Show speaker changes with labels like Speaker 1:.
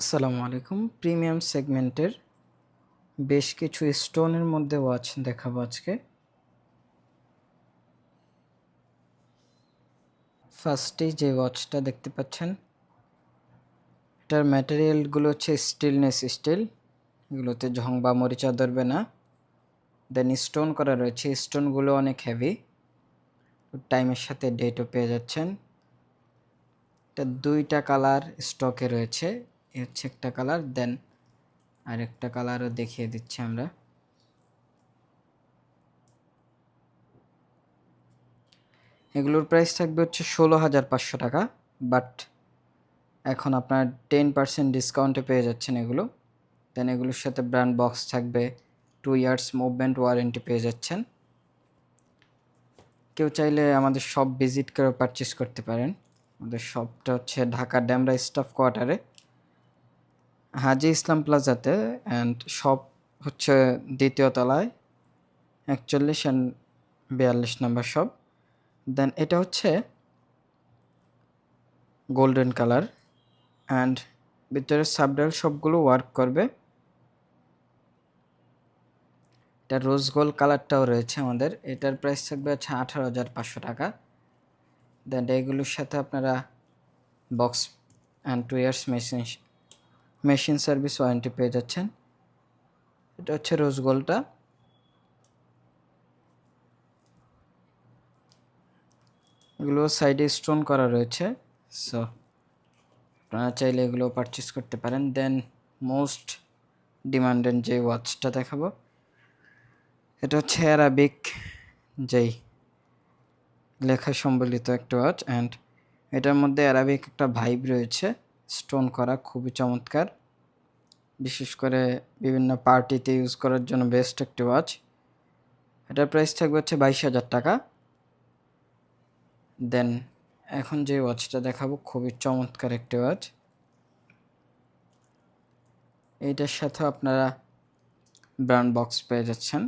Speaker 1: আসসালামু আলাইকুম। প্রিমিয়াম সেগমেন্টের বেশ কিছু স্টোনের মধ্যে ওয়াচ দেখাবো আজকে। ফার্স্টেই যে ওয়াচটা দেখতে পাচ্ছেন, এটার ম্যাটেরিয়ালগুলো হচ্ছে স্টিলনেস স্টিল, এগুলোতে ঝং বা মরিচা ধরবে না। দেন স্টোন করা রয়েছে, স্টোনগুলো অনেক হেভি টাইমের সাথে ডেটও পেয়ে যাচ্ছেন। এটা দুইটা কালার স্টকে রয়েছে হচ্ছে একটা কালার, দেন আরেকটা কালারও দেখিয়ে দিচ্ছি আমরা। এগুলোর প্রাইস থাকবে হচ্ছে ষোলো হাজার পাঁচশো টাকা বাট এখন আপনার টেন পার্সেন্ট ডিসকাউন্টে পেয়ে যাচ্ছেন এগুলো। দেন এগুলোর সাথে ব্র্যান্ড বক্স থাকবে টু ইয়ার্স মুভমেন্ট ওয়ারেন্টি পেয়ে যাচ্ছেন। কেউ চাইলে আমাদের সব ভিজিট করে পারচেস করতে পারেন। আমাদের শপটা হচ্ছে ঢাকা ড্যামরা স্টাফ কোয়ার্টারে হাজি ইসলাম প্লাজাতে অ্যান্ড শপ হচ্ছে দ্বিতীয় তলায় একচল্লিশ অ্যান্ড বিয়াল্লিশ নাম্বার শপ দেন এটা হচ্ছে গোল্ডেন কালার অ্যান্ড ভিতরে সাবডাল সবগুলো ওয়ার্ক করবে। এটা রোজ গোল্ড কালারটাও রয়েছে আমাদের। এটার প্রাইস থাকবে হচ্ছে আঠারো হাজার পাঁচশো টাকা। দেন এগুলোর সাথে আপনারা box and two years machine machine service warranty পেয়ে যাচ্ছেন। এটা হচ্ছে রোজ গোল্ডটা। এগুলো সাইডে স্টোন করা রয়েছে। সো, আপনারা চাইলে এগুলো পারচেস করতে পারেন। দেন মোস্ট ডিমান্ডেড যে ওয়াচটা দেখাবো, এটা হচ্ছে অ্যারাবিক যেই লেখা সম্বলিত একটা ওয়াচ অ্যান্ড এটার মধ্যে অ্যারাবিক একটা ভাইব রয়েছে। স্টোন করা খুবই চমৎকার। বিশেষ করে বিভিন্ন পার্টিতে ইউজ করার জন্য বেস্ট একটি ওয়াচ। এটার প্রাইস থাকবে হচ্ছে বাইশ হাজার টাকা। দেন, এখন যে ওয়াচটা দেখাবো, খুবই চমৎকার একটি ওয়াচ। এইটার সাথে আপনারা ব্র্যান্ড বক্স পেয়ে যাচ্ছেন।